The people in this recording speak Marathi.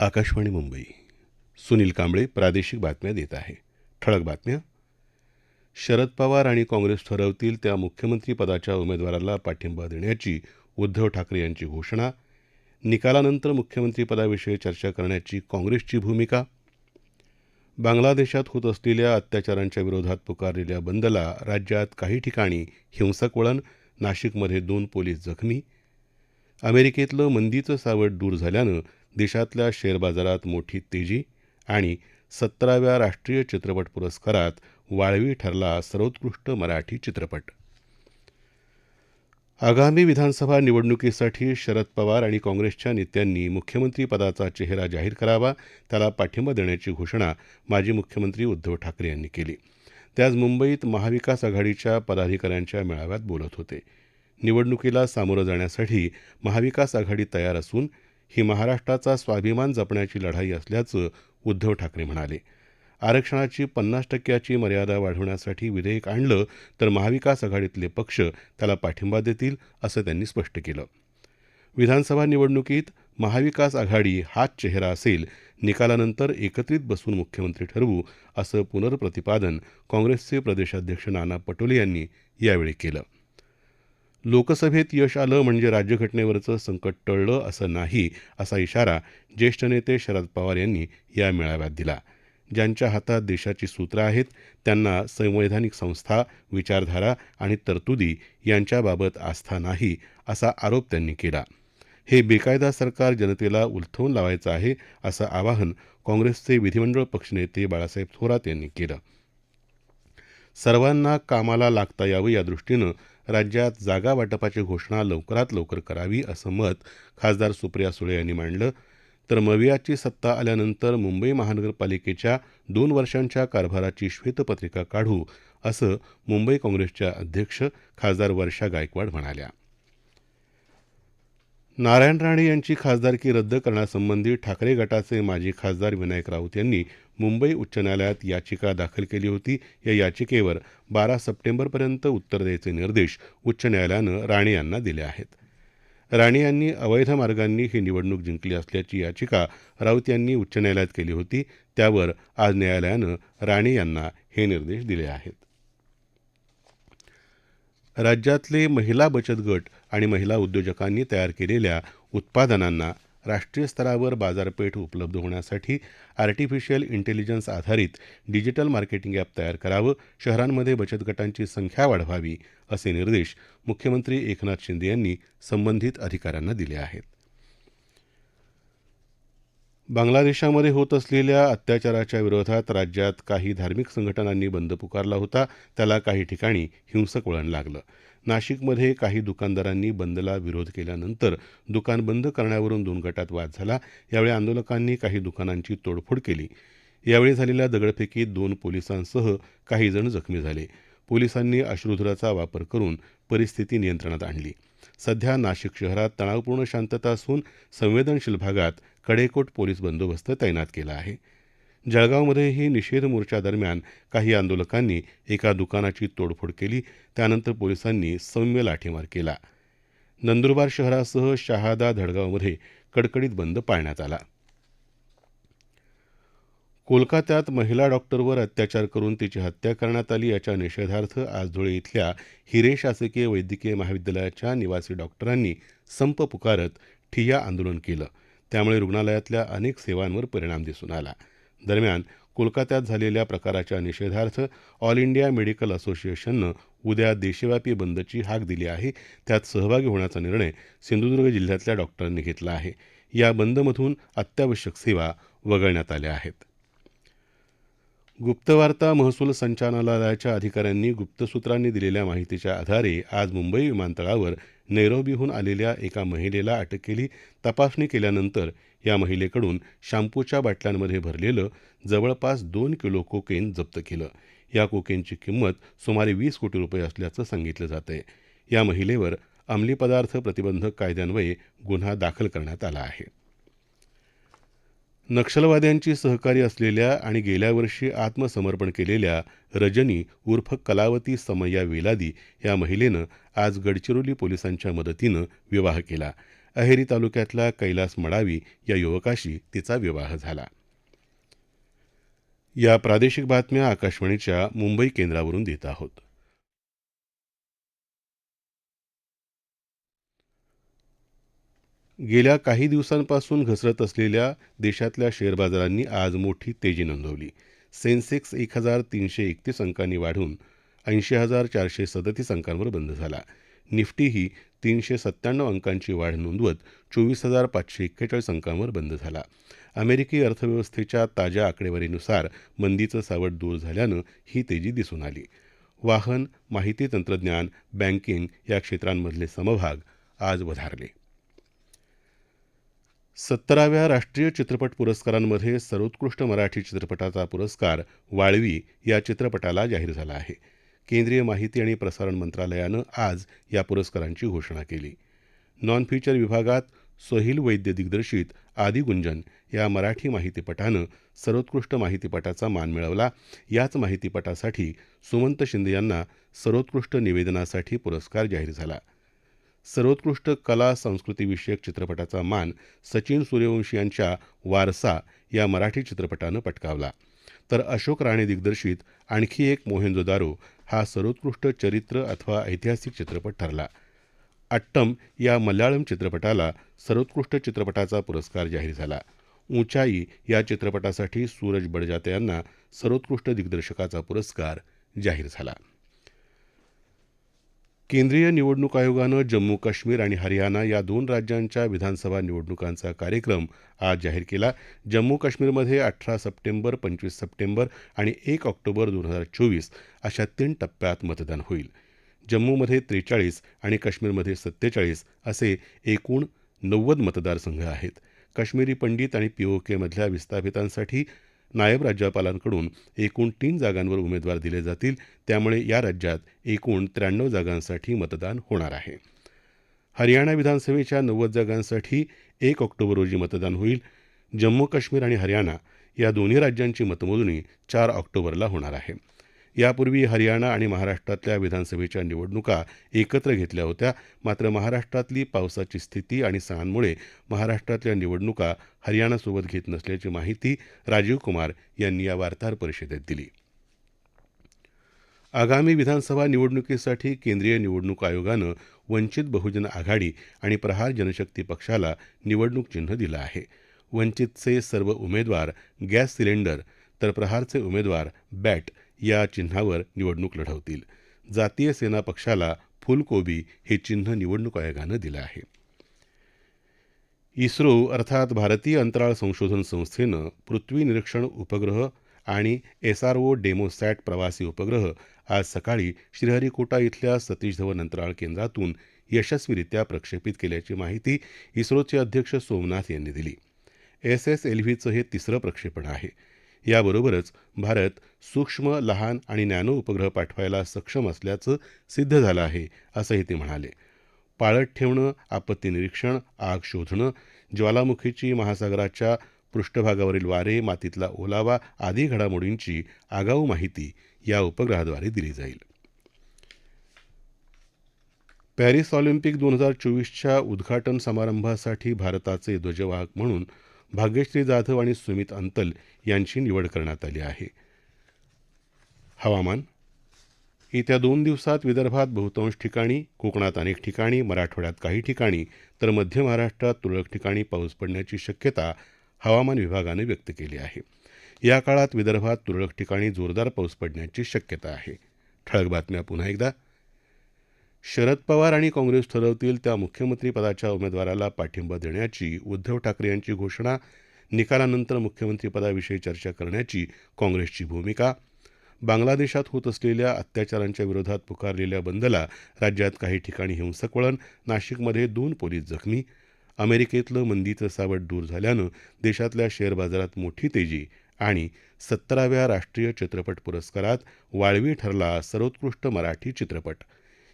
आकाशवाणी मुंबई. सुनील कांबळे प्रादेशिक बातम्या देत आहे. ठळक बातम्या. शरद पवार आणि काँग्रेस ठरवतील त्या मुख्यमंत्रीपदाच्या उमेदवाराला पाठिंबा देण्याची उद्धव ठाकरे यांची घोषणा. निकालानंतर मुख्यमंत्रीपदाविषयी चर्चा करण्याची काँग्रेसची भूमिका. बांगलादेशात होत असलेल्या अत्याचारांच्या विरोधात पुकारलेल्या बंदला राज्यात काही ठिकाणी हिंसक वळण नाशिकमध्ये दोन पोलीस जखमी. अमेरिकेतलं मंदीचं सावट दूर झाल्यानं देशातल्या शेअर बाजारात मोठी तेजी आणि सत्तराव्या राष्ट्रीय चित्रपट पुरस्कारात वाळवी ठरला सर्वोत्कृष्ट मराठी चित्रपट. आगामी विधानसभा निवडणुकीसाठी शरद पवार आणि काँग्रेसच्या नेत्यांनी मुख्यमंत्रीपदाचा चेहरा जाहीर करावा त्याला पाठिंबा देण्याची घोषणा माजी मुख्यमंत्री उद्धव ठाकरे यांनी केली. ते आज मुंबईत महाविकास आघाडीच्या पदाधिकाऱ्यांच्या मेळाव्यात बोलत होते. निवडणुकीला सामोरं जाण्यासाठी महाविकास आघाडी तयार असून ही महाराष्ट्राचा स्वाभिमान जपण्याची लढाई असल्याचं उद्धव ठाकरे म्हणाले. आरक्षणाची पन्नास टक्क्याची मर्यादा वाढवण्यासाठी विधेयक आणलं तर महाविकास आघाडीतले पक्ष त्याला पाठिंबा देतील असं त्यांनी स्पष्ट केलं. विधानसभा निवडणुकीत महाविकास आघाडी हाच चेहरा असेल निकालानंतर एकत्रित बसून मुख्यमंत्री ठरवू असं पुनर्प्रतिपादन काँग्रेसचे प्रदेशाध्यक्ष नाना पटोले यांनी यावेळी केलं. लोकसभेत यश आलं म्हणजे राज्यघटनेवरचं संकट टळलं असं नाही असा इशारा ज्येष्ठ नेते शरद पवार यांनी या मेळाव्यात दिला. ज्यांच्या हातात देशाची सूत्रं आहेत त्यांना संवैधानिक संस्था विचारधारा आणि तरतुदी यांच्याबाबत आस्था नाही असा आरोप त्यांनी केला. हे बेकायदा सरकार जनतेला उलथवून लावायचं आहे असं आवाहन काँग्रेसचे विधिमंडळ पक्षनेते बाळासाहेब थोरात यांनी केलं. सर्वांना कामाला लागता यावं या दृष्टीनं राज्यात जागा वाटपाची घोषणा लवकरात लवकर करावी असं मत खासदार सुप्रिया सुळे यांनी मांडलं. तर मवियाची सत्ता आल्यानंतर मुंबई महानगरपालिकेच्या दोन वर्षांच्या कारभाराची श्वेतपत्रिका काढू असं मुंबई काँग्रेसच्या अध्यक्ष खासदार वर्षा गायकवाड म्हणाल्या. नारायण राणे यांची खासदारकी रद्द करण्यासंबंधी ठाकरे गटाचे माजी खासदार विनायक राऊत यांनी मुंबई उच्च न्यायालयात याचिका दाखल केली होती. या याचिकेवर बारा सप्टेंबरपर्यंत उत्तर द्यायचे निर्देश उच्च न्यायालयानं राणे यांना दिले आहेत. राणे यांनी अवैध मार्गांनी ही निवडणूक जिंकली असल्याची याचिका राऊत यांनी उच्च न्यायालयात केली होती. त्यावर आज न्यायालयानं राणे यांना हे निर्देश दिले आहेत. राज्यातले महिला बचत गट आणि महिला उद्योजकांनी तयार केलेल्या उत्पादनांना राष्ट्रीय स्तरावर बाजारपेठ उपलब्ध होण्यासाठी आर्टिफिशियल इंटेलिजन्स आधारित डिजिटल मार्केटिंग ॲप तयार करावं शहरांमध्ये बचत गटांची संख्या वाढवावी असे निर्देश मुख्यमंत्री एकनाथ शिंदे यांनी संबंधित अधिकाऱ्यांना दिले आहेत. बांगलादेशामध्ये होत असलेल्या अत्याचाराच्या विरोधात राज्यात काही धार्मिक संघटनांनी बंद पुकारला होता. त्याला काही ठिकाणी हिंसक वळण लागलं. नाशिकमध्ये काही दुकानदारांनी बंदला विरोध केल्यानंतर दुकान बंद करण्यावरून दोन गटात वाद झाला. यावेळी आंदोलकांनी काही दुकानांची तोडफोड केली. यावेळी झालेल्या दगडफेकीत दोन पोलिसांसह काही जण जखमी झाले. पोलिसांनी अश्रुधुराचा वापर करून परिस्थिती नियंत्रणात आणली. सध्या नाशिक शहरात तणावपूर्ण शांतता असून संवेदनशील भागात कडेकोट पोलीस बंदोबस्त तैनात केला आहे. जळगावमध्येही निषेध मोर्चादरम्यान काही आंदोलकांनी एका दुकानाची तोडफोड केली. त्यानंतर पोलिसांनी सौम्य लाठीमार केला. नंदुरबार शहरासह शहादा धडगावमध्ये कडकडीत बंद पाळण्यात आला. कोलकात्यात महिला डॉक्टरवर अत्याचार करून तिची हत्या करण्यात आली याच्या निषेधार्थ आज धुळे इथल्या हिरे शासकीय वैद्यकीय महाविद्यालयाच्या निवासी डॉक्टरांनी संप पुकारत ठिय्या आंदोलन केलं. त्यामुळे रुग्णालयातल्या अनेक सेवांवर परिणाम दिसून आला. दरम्यान कोलकात्यात झालेल्या प्रकाराच्या निषेधार्थ ऑल इंडिया मेडिकल असोसिएशननं उद्या देशव्यापी बंदची हाक दिली आहे. त्यात सहभागी होण्याचा निर्णय सिंधुदुर्ग जिल्ह्यातल्या डॉक्टरांनी घेतला आहे. या बंदमधून अत्यावश्यक सेवा वगळण्यात आल्या आहेत. गुप्तवार्ता महसूल संचालनालयाच्या अधिकाऱ्यांनी गुप्तसूत्रांनी दिलेल्या माहितीच्या आधारे आज मुंबई विमानतळावर नैरोबीहून आलेल्या एका महिलेला अटक केली. तपासणी केल्यानंतर या महिलेकडून शाम्पूच्या बाटल्यांमध्ये भरलेलं जवळपास दोन किलो कोकेन जप्त केलं. या कोकेनची किंमत सुमारे वीस कोटी रुपये असल्याचं सांगितलं जात आहे या महिलेवर अंमली पदार्थ प्रतिबंधक कायद्यान्वये गुन्हा दाखल करण्यात आला आहे. नक्षलवाद्यांची सहकारी असलेल्या आणि गेल्या वर्षी आत्मसमर्पण केलेल्या रजनी उर्फ कलावती समय्या वेलादी या महिलेनं आज गडचिरोली पोलिसांच्या मदतीनं विवाह केला. अहेरी तालुक्यातला कैलास मडावी या युवकाशी तिचा विवाह झाला. या प्रादेशिक बातम्या आकाशवाणीच्या मुंबई केंद्रावरून देत आहोत. गेल्या काही दिवसांपासून घसरत असलेल्या देशातल्या शेअर बाजारांनी आज मोठी तेजी नोंदवली. सेन्सेक्स एक हजार तीनशे एकतीस अंकांनी वाढून ऐंशी हजार चारशे सदतीस अंकांवर बंद झाला. निफ्टीही तीनशे सत्त्याण्णव अंकांची वाढ नोंदवत चोवीस हजार पाचशे एक्केचाळीस अंकांवर बंद झाला. अमेरिकी अर्थव्यवस्थेच्या ताज्या आकडेवारीनुसार मंदीचं सावट दूर झाल्यानं ही तेजी दिसून आली. वाहन माहिती तंत्रज्ञान बँकिंग या क्षेत्रांमधले समभाग आज वधारले. सत्तराव्या राष्ट्रीय चित्रपट पुरस्कारांमध्ये सर्वोत्कृष्ट मराठी चित्रपटाचा पुरस्कार वाळवी या चित्रपटाला जाहीर झाला आहे. केंद्रीय माहिती आणि प्रसारण मंत्रालयानं आज या पुरस्कारांची घोषणा केली. नॉन फीचर विभागात सोहिल वैद्य दिग्दर्शित आदिगुंजन या मराठी माहितीपटानं सर्वोत्कृष्ट माहितीपटाचा मान मिळवला. याच माहितीपटासाठी सुमंत शिंदे यांना सर्वोत्कृष्ट निवेदनासाठी पुरस्कार जाहीर झाला. सर्वोत्कृष्ट कला संस्कृतीविषयक चित्रपटाचा मान सचिन सूर्यवंशी यांच्या वारसा या मराठी चित्रपटानं पटकावला. तर अशोक राणे दिग्दर्शित आणखी एक मोहेंजोदारो हा सर्वोत्कृष्ट चरित्र अथवा ऐतिहासिक चित्रपट ठरला. अट्टम या मल्याळम चित्रपटाला सर्वोत्कृष्ट चित्रपटाचा पुरस्कार जाहीर झाला. ऊंचाई या चित्रपटासाठी सूरज बडजाते यांना सर्वोत्कृष्ट दिग्दर्शकाचा पुरस्कार जाहीर झाला. केंद्रीय निवडणूक आयोगानं जम्मू काश्मीर आणि हरियाणा या दोन राज्यांच्या विधानसभा निवडणुकांचा कार्यक्रम आज जाहीर केला. जम्मू काश्मीरमध्ये अठरा सप्टेंबर पंचवीस सप्टेंबर आणि एक ऑक्टोबर दोन हजार चोवीस अशा तीन टप्प्यात मतदान होईल. जम्मूमध्ये त्रेचाळीस आणि काश्मीरमध्ये सत्तेचाळीस असे एकूण नव्वद मतदारसंघ आहेत. काश्मीरी पंडित आणि पीओकेमधल्या विस्थापितांसाठी नायब राज्यपालांकडून एकूण तीन जागांवर उमेदवार दिले जातील. त्यामुळे या राज्यात एकूण त्र्याण्णव जागांसाठी मतदान होणार आहे. हरियाणा विधानसभेच्या नव्वद जागांसाठी एक ऑक्टोबर रोजी मतदान होईल. जम्मू काश्मीर आणि हरियाणा या दोन्ही राज्यांची मतमोजणी चार ऑक्टोबरला होणार आहे. यापूर्वी हरियाणा आणि महाराष्ट्रातल्या विधानसभेच्या निवडणुका एकत्र घेतल्या होत्या. मात्र महाराष्ट्रातली पावसाची स्थिती आणि सणांमुळे महाराष्ट्रातल्या निवडणुका हरियाणासोबत घेत नसल्याची माहिती राजीव कुमार यांनी या वार्ताहर परिषदेत दिली. आगामी विधानसभा निवडणुकीसाठी केंद्रीय निवडणूक आयोगानं वंचित बहुजन आघाडी आणि प्रहार जनशक्ती पक्षाला निवडणूक चिन्ह दिलं आहे. वंचितचे सर्व उमेदवार गॅस सिलेंडर तर प्रहारचे उमेदवार बॅट या चिन्हावर निवडणूक लढवतील. जातीय सेना पक्षाला फुलकोबी हे चिन्ह निवडणूक आयोगानं दिलं आहे. इस्रो अर्थात भारतीय अंतराळ संशोधन संस्थेनं पृथ्वी निरीक्षण उपग्रह आणि एसआरओ डेमोसॅट प्रवासी उपग्रह आज सकाळी श्रीहरिकोटा इथल्या सतीश धवन अंतराळ केंद्रातून यशस्वीरित्या प्रक्षेपित केल्याची माहिती इस्रोचे अध्यक्ष सोमनाथ यांनी दिली. एस एस एल व्हीचं हे तिसरं प्रक्षेपण आहे. याबरोबरच भारत सूक्ष्म लहान आणि नॅनो उपग्रह पाठवायला सक्षम असल्याचं सिद्ध झालं आहे असंही ते म्हणाले. पाळत ठेवणं आपत्ती निरीक्षण आग शोधणं ज्वालामुखीची महासागराच्या पृष्ठभागावरील वारे मातीतला ओलावा आदी घडामोडींची आगाऊ माहिती या उपग्रहाद्वारे दिली जाईल. पॅरिस ऑलिम्पिक दोन हजार चोवीसच्या उद्घाटन समारंभासाठी भारताचे ध्वजवाहक म्हणून भाग्यश्री जाधव आणि सुमित अंतल यांची निवड करण्यात आली आहे. हवामान. येत्या दोन दिवसात विदर्भात बहुतांश ठिकाणी कोकणात अनेक ठिकाणी मराठवाड्यात काही ठिकाणी तर मध्य महाराष्ट्रात तुरळक ठिकाणी पाऊस पडण्याची शक्यता हवामान विभागानं व्यक्त केली आहे. या काळात विदर्भात तुरळक ठिकाणी जोरदार पाऊस पडण्याची शक्यता आहे. ठळक बातम्या पुन्हा एकदा. शरद पवार आणि काँग्रेस ठरवतील त्या मुख्यमंत्रीपदाच्या उमेदवाराला पाठिंबा देण्याची उद्धव ठाकरे यांची घोषणा निकालानंतर मुख्यमंत्रीपदाविषयी चर्चा करण्याची काँग्रेसची भूमिका बांगलादेशात होत असलेल्या अत्याचारांच्या विरोधात पुकारलेल्या बंदला राज्यात काही ठिकाणी हिंसक वळण नाशिकमध्ये दोन पोलीस जखमी अमेरिकेतलं मंदीचं सावट दूर झाल्यानं देशातल्या शेअर बाजारात मोठी तेजी आणि सत्तराव्या राष्ट्रीय चित्रपट पुरस्कारात वाळवी ठरला सर्वोत्कृष्ट मराठी चित्रपट.